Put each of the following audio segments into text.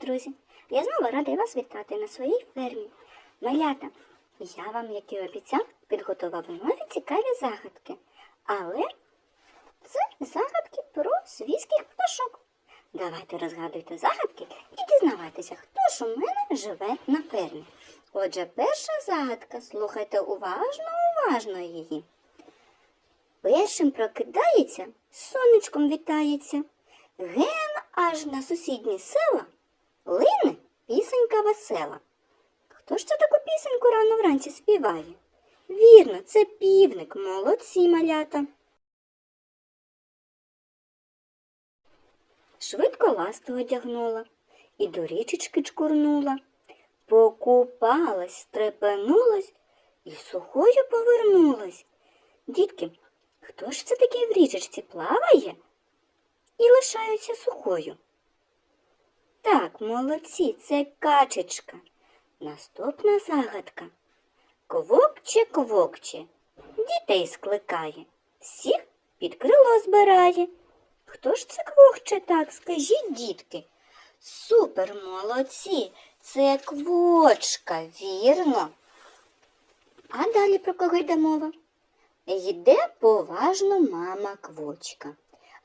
друзі! Я знову радий вас вітати на своїй фермі. Малята, я вам, як і обіцяв, підготував нові цікаві загадки. Але це загадки про свійських пташок. Давайте розгадуйте загадки і дізнавайтеся, хто ж у мене живе на фермі. Отже, перша загадка, слухайте уважно, уважно її. Першим прокидається, сонечком вітається. Ген аж на сусідні села лине пісенька весела. Хто ж це таку пісеньку рано вранці співає? Вірно, це півник, молодці малята. Швидко ласту одягнула і до річечки чкурнула. Покупалась, стрепенулась і сухою повернулась. Дітки, хто ж це такий в річечці плаває і лишається сухою? Так, молодці, це качечка. Наступна загадка. Квокче, квокче, дітей скликає, всіх під крило збирає. Хто ж це квохче так, скажіть, дітки? Супер, молодці, це квочка, вірно. А далі про кого йде мова? Йде поважно мама квочка,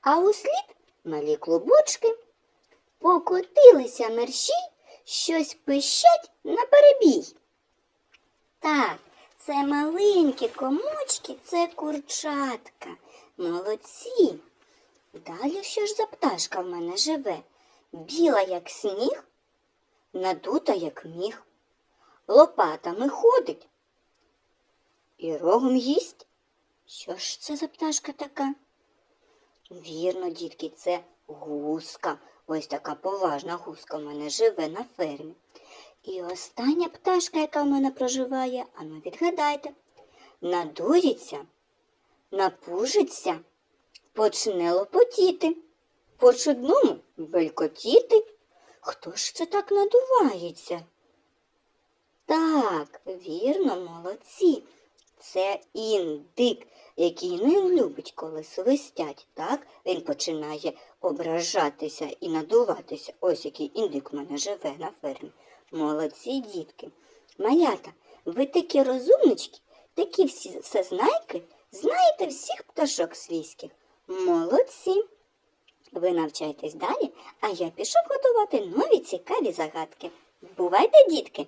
а услід малі клубочки покотилися мерщій, щось пищать на перебій. Так, це маленькі комочки, це курчатка. Молодці. Далі що ж за пташка в мене живе? Біла, як сніг, надута, як міг, лопатами ходить і рогом їсть. Що ж це за пташка така? Вірно, дітки, це гуска. Ось така поважна гуска в мене живе на фермі. І остання пташка, яка в мене проживає, ану відгадайте, надується, напужиться, почне лопотіти, по чудному белькотіти. Хто ж це так надувається? Так, вірно, молодці. Це індик, який не любить, коли свистять. Так, він починає ображатися і надуватися. Ось який індик у мене живе на фермі. Молодці дітки. Малята, ви такі розумнички, такі всі всезнайки, знаєте всіх пташок свійських. Молодці. Ви навчайтесь далі, а я пішов готувати нові цікаві загадки. Бувайте, дітки!